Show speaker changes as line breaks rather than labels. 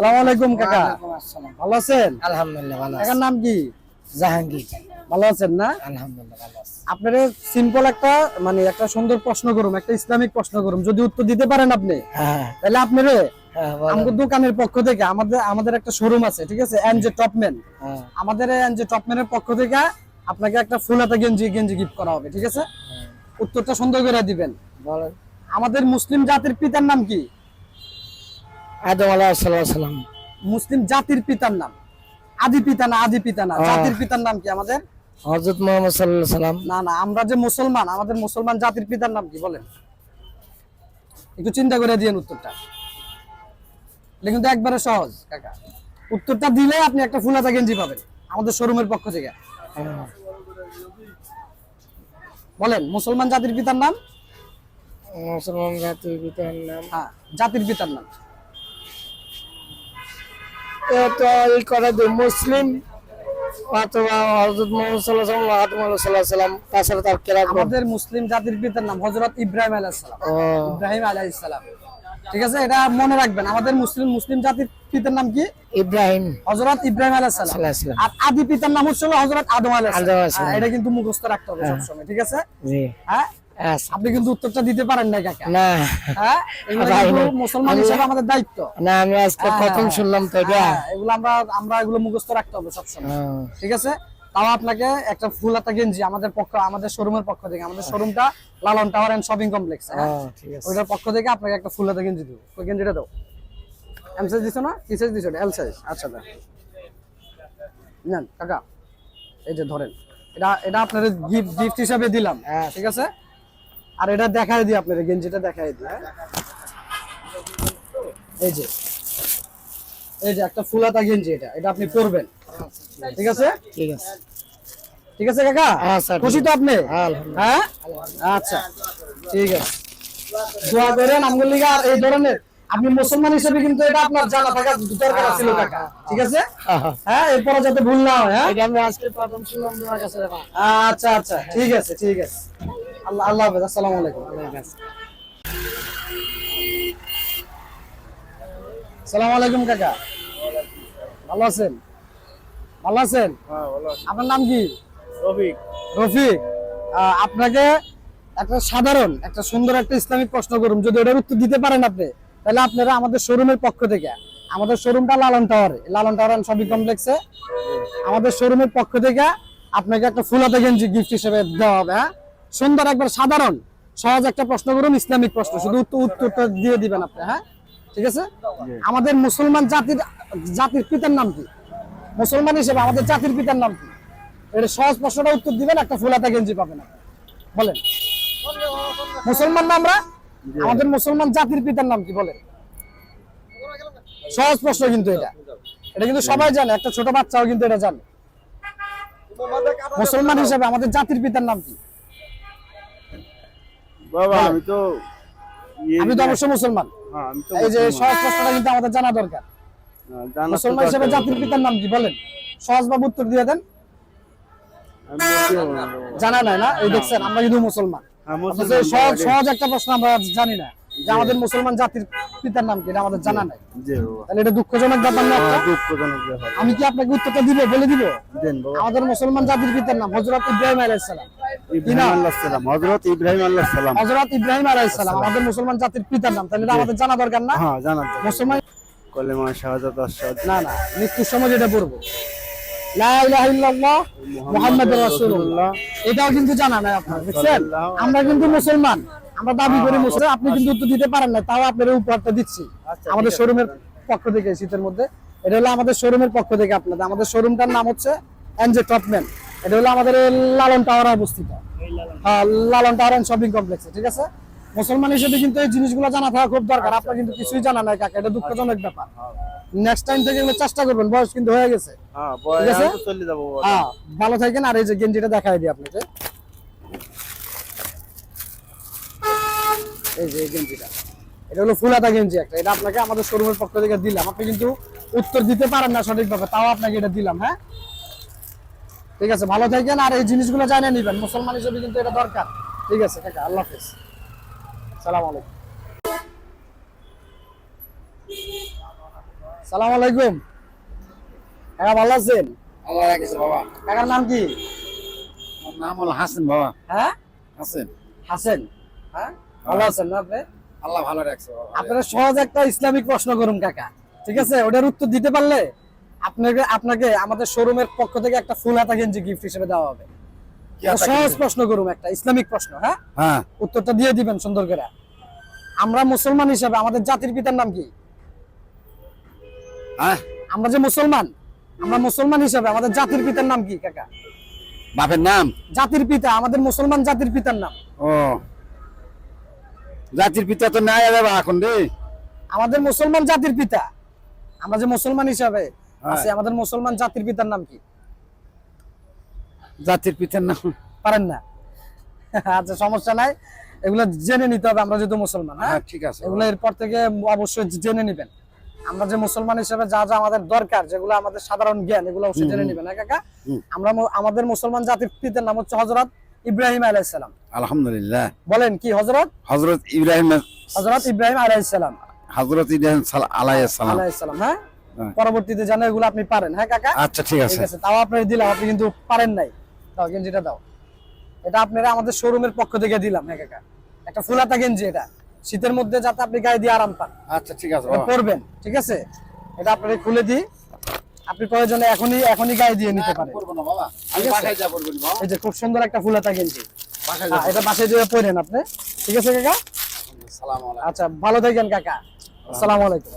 সালাম আলাইকুম কাকা। ভালো আছেন?
আলহামদুলিল্লাহ ভালো
কাকার নাম কি?
জাহাঙ্গীর।
ভালো আছেন না?
আলহামদুলিল্লাহ ভালো আছি।
আপনার সিম্পল একটা মানে একটা সুন্দর প্রশ্ন করুম একটা ইসলামিক প্রশ্ন করুম। যদি উত্তর দিতে পারেন আপনি
হ্যাঁ।
তাহলে আপনারে
হ্যাঁ
আমাদের দোকানের পক্ষ থেকে আমাদের আমাদের একটা শোরুম আছে ঠিক আছে? এনজে টপম্যান
হ্যাঁ,
আমাদের এনজে টপম্যানের পক্ষ থেকে আপনাকে একটা ফুল হাতা গেঞ্জি গেঞ্জি গিফট করা হবে ঠিক আছে? উত্তরটা সুন্দর করে দিবেন। আমাদের মুসলিম জাতির পিতার নাম কি?
আদম
মুসলিম জাতির পিতার নাম। আদি পিতা না আদি পিতা না। জাতির পিতার নাম কি আমাদের?
হজরত মোহাম্মদ সাল্লাহ সাল্লাম।
না না আমরা যে মুসলমান আমাদের মুসলমান জাতির পিতার নাম কি বলেন? একটু চিন্তা করে দিয়েন উত্তরটা। এটা কিন্তু একবারে সহজ কাকা। উত্তরটা দিলে আপনি একটা ফুলাতা গেঞ্জি পাবেন আমাদের শোরুমের পক্ষ থেকে। বলেন মুসলমান জাতির পিতার নাম?
মুসলমান জাতির পিতার নাম।
হ্যাঁ জাতির পিতার নাম।
করে মুসলিম অথবা হজরত মোহাম্মদ সাল্লাহ সাল্লাম তাছাড়া তার কেরাত
আমাদের মুসলিম জাতির পিতার নাম হজরত ইব্রাহিম আলাইসালাম ইব্রাহিম আলাইসালাম ঠিক আছে এটা মনে রাখবেন আমাদের মুসলিম মুসলিম জাতির পিতার নাম কি?
ইব্রাহিম।
হজরত ইব্রাহিম আলাইসালাম আর আদি পিতার নাম হচ্ছে হজরত আদম আলাইসালাম এটা কিন্তু মুখস্থ রাখতে হবে সবসময় ঠিক আছে? হ্যাঁ? আপনি কিন্তু উত্তরটা দিতে পারেন না কাকা।
না।
হ্যাঁ। মুসলমান হিসেবে আমাদের দায়িত্ব।
না আমি আজকে
হ্যাঁ,
প্রথম
হ্যাঁ,
শুনলাম তো এটা।
এগুলো আমরা আমরা এগুলো মুখস্থ রাখতে হবে সবসময়। ঠিক আছে? তাও আপনাকে একটা ফুল হাতা গেঞ্জি আমাদের পক্ষ আমাদের শোরুমের পক্ষ থেকে আমাদের শোরুমটা Lalon tower and shopping complex ওইটার পক্ষ থেকে আপনাকে একটা ফুল হাতা গেঞ্জি দেবো। ওই গেঞ্জিটা দাও। এম সাইজ দিছো না? কি সাইজ দিছো এল সাইজ আচ্ছা নেন কাকা। এই যে ধরেন। এটা এটা আপনার গিফট গিফট হিসাবে দিলাম।
হ্যাঁ।
ঠিক আছে? আর এটা দেখাই দিই আপনার গেঞ্জিটা দেখাই দিই হ্যাঁ? এই যে এই যে একটা ফুল হাতা গেঞ্জি এটা এটা আপনি পরবেন ঠিক আছে?
ঠিক আছে।
ঠিক আছে কাকা?
হ্যাঁ,
খুশি তো আপনি?
হ্যাঁ,
হ্যাঁ? আচ্ছা ঠিক আছে। দোয়া করেন আমগুল লিগা আর এই ধরনের আপনি মুসলমান হিসেবে কিন্তু এটা আপনার জানা থাকা দরকার ছিল কাকা ঠিক আছে?
হ্যাঁ।
হ্যাঁ এরপরে যাতে ভুল না হয় হ্যাঁ?
আজকে প্রথম শুনলাম তোমার কাছে
আচ্ছা আচ্ছা ঠিক আছে ঠিক আছে। আল্লাহ আল্লাহ হাফেজ আসসালামু আলাইকুম। আসসালামু আলাইকুম কাকা। ভালো আছেন? ভালো আছেন? আপনার নাম কি? রফিক। আহ, আপনাকে একটা সাধারণ একটা সুন্দর একটা ইসলামিক প্রশ্ন করুন। যদি ওটার উত্তর দিতে পারেন আপনি তাহলে আপনারা আমাদের শোরুমের পক্ষ থেকে আমাদের শোরুমটা লালন টাওয়ারে লালন টাওয়ার অ্যান্ড শপিং কমপ্লেক্সে আমাদের শোরুমের পক্ষ থেকে আপনাকে একটা ফুলাতে গেঞ্জি গিফট হিসেবে দেওয়া হবে হ্যাঁ? সুন্দর একবার সাধারণ। সহজ একটা প্রশ্ন করুন ইসলামিক প্রশ্ন। শুধু উত্তরটা দিয়ে দিবেন আপনি হ্যাঁ? ঠিক আছে? আমাদের মুসলমান জাতির জাতির পিতার নাম কি? মুসলমান হিসেবে আমাদের জাতির পিতার নাম কি? এর সহজ প্রশ্নটা উত্তর দিবেন একটা ফুলাতা গেঞ্জি পাবেন বলেন। মুসলমান না আমরা? আমাদের মুসলমান জাতির পিতার নাম কি? বলেন। সহজ প্রশ্ন কিন্তু এটা। এটা কিন্তু সবাই জানে একটা ছোট বাচ্চাও কিন্তু এটা জানে। মুসলমান হিসেবে আমাদের জাতির পিতার নাম কি?
বাবা আমি তো ইয়ে
আমি তো অবশ্য মুসলমান।
হ্যাঁ,
এই যে সহজ প্রশ্নটা কিন্তু আমাদের জানা দরকার। মুসলমান হিসেবে। জাতির পিতার নাম কি বলেন? সহজ বাবু উত্তর দিয়ে দেন। জানা নাই না? এই দেখছেন আমরা কিন্তু মুসলমান।
হ্যাঁ,
সহজ সহজ একটা প্রশ্ন আমরা জানি না। যে আমাদের মুসলমান জাতির পিতার নাম কি? এটা আমাদের জানা নাই। তাহলে এটা দুঃখজনক ব্যাপার না
হ্যাঁ, দুঃখজনক ব্যাপার।
আমি কি আপনাকে উত্তরটা দিব বলে দিব?
দেন
আমাদের মুসলমান জাতির পিতার নাম হজরত ইব্রাহিম
আল্লাহ সালাম। হজরত ইব্রাহিম আল্লাহ সালাম।
হজরত ইব্রাহিম আলাইসালাম আমাদের মুসলমান জাতির পিতার নাম। তাহলে আমাদের জানা দরকার না?
হ্যাঁ দরকার।
মুসলমান
কলেমা শাহাদাত আশহাদ
না না মৃত্যুর সময় যেটা পড়ব। এটাও কিন্তু জানা নাই আপনার বুঝছেন? আমরা কিন্তু মুসলমান। আমরা দাবি করি মুসলমান আপনি কিন্তু উত্তর দিতে পারেন না তাও আপনার উপহারটা দিচ্ছি। আমাদের শোরুমের পক্ষ থেকে শীতের মধ্যে। এটা হলো আমাদের শোরুমের পক্ষ থেকে আপনাদের। আমাদের শোরুমটার নাম হচ্ছে এনজে টপম্যান এটা হলো আমাদের লালন টাওয়ারে অবস্থিত। হ্যাঁ, লালন টাওয়ার এন্ড শপিং কমপ্লেক্সে ঠিক আছে? মুসলমান হিসেবে কিন্তু এই জিনিসগুলো জানা থাকা খুব দরকার। আপনার কিন্তু কিছুই জানা নাই কাকা এটা দুঃখজনক ব্যাপার। নেক্সট টাইম থেকে চেষ্টা করবেন বয়স কিন্তু হয়ে গেছে।
হ্যাঁ
ঠিক আছে? হ্যাঁ ভালো থাকেন আর এই যে গেঞ্জিটা দেখাই দিই আপনাকে। এই যে গেঞ্জিটা। এটা হলো ফুলাতা গেঞ্জি একটা এটা আপনাকে আমাদের শোরুমের পক্ষ থেকে দিলাম। আপনি কিন্তু উত্তর দিতে পারেন না সঠিকভাবে তাও আপনাকে এটা দিলাম হ্যাঁ? ঠিক আছে ভালো থাকেন আর এই জিনিসগুলো জানিয়ে নিবেন। মুসলমান হিসেবে কিন্তু এটা দরকার। ঠিক আছে কাকা আল্লাহ হাফেজ। সালাম আলাইকুম। সালাম আলাইকুম। কাকা ভালো আছেন?
বাবা।
কাকার নাম কি?
নাম হলো হাসিন বাবা।
হ্যাঁ?
হাসিন।
হাসেন। হ্যাঁ? ভালো আছেন না আপনি?
আল্লাহ ভালো রাখছে
আপনারা সহজ একটা ইসলামিক প্রশ্ন করুন কাকা। ঠিক আছে? ওটার উত্তর দিতে পারলে আপনাকে আপনাকে আমাদের শোরুমের পক্ষ থেকে একটা ফুল হাতা গেঞ্জি গিফট হিসেবে দেওয়া হবে। সহজ প্রশ্ন একটা ইসলামিক প্রশ্ন হ্যাঁ?
হ্যাঁ।
উত্তরটা দিয়ে দিবেন সুন্দর করে। আমরা মুসলমান হিসাবে আমাদের জাতির পিতার নাম কি?
হ্যাঁ।
আমরা যে মুসলমান আমরা মুসলমান হিসাবে আমাদের জাতির পিতার নাম কি কাকা?
বাপের নাম?
জাতির পিতা আমাদের মুসলমান জাতির পিতার নাম।
ও। জাতির পিতা তো নাই বাবা এখন রে।
আমাদের মুসলমান জাতির পিতা। আমরা যে মুসলমান হিসাবে
হ্যাঁ।
আছে আমাদের মুসলমান জাতির পিতার নাম কি?
জাতির পিতার নাম
পারেন না। আচ্ছা সমস্যা নাই। এগুলো জেনে নিতে হবে আমরা যেহেতু মুসলমান হ্যাঁ?
হ্যাঁ ঠিক আছে।
এগুলো এরপর থেকে অবশ্যই জেনে নিবেন। আমরা যে মুসলমান হিসেবে যা যা আমাদের দরকার যেগুলো আমাদের সাধারণ জ্ঞান এগুলো অবশ্যই জেনে নিবেন হ্যাঁ কাকা? আমরা আমাদের মুসলমান জাতির পিতার নাম হচ্ছে হজরত ইব্রাহিম আলাইসালাম
আলহামদুলিল্লাহ।
বলেন কি হজরত
হজরত ইব্রাহিম
হজরত ইব্রাহিম আলাইসালাম
হজরত ইব্রাহিম
আলাইসালাম হ্যাঁ?
হ্যাঁ।
পরবর্তীতে জানো এগুলো আপনি পারেন হ্যাঁ কাকা?
আচ্ছা ঠিক আছে।
ঠিক আছে তাও আপনার দিলাম আপনি কিন্তু পারেন নাই। দাও গেঞ্জিটা দাও। এটা আপনারা আমাদের শোরুমের পক্ষ থেকে দিলাম হ্যাঁ কাকা একটা ফুলাতা গেঞ্জি এটা। শীতের মধ্যে যাতে আপনি গায়ে দিয়ে আরাম পান।
আচ্ছা ঠিক আছে
পরবেন ঠিক আছে? এটা আপনারা খুলে দিই। আপনি প্রয়োজনে এখনই এখনই গায়ে দিয়ে নিতে পারেন। এই যে খুব সুন্দর একটা ফুলাতা গেঞ্জি। হ্যাঁ, এটা বাসায় দিয়ে পরেন আপনি। ঠিক আছে কাকা? আচ্ছা ভালো থাকেন কাকা। আসসালামু আলাইকুম।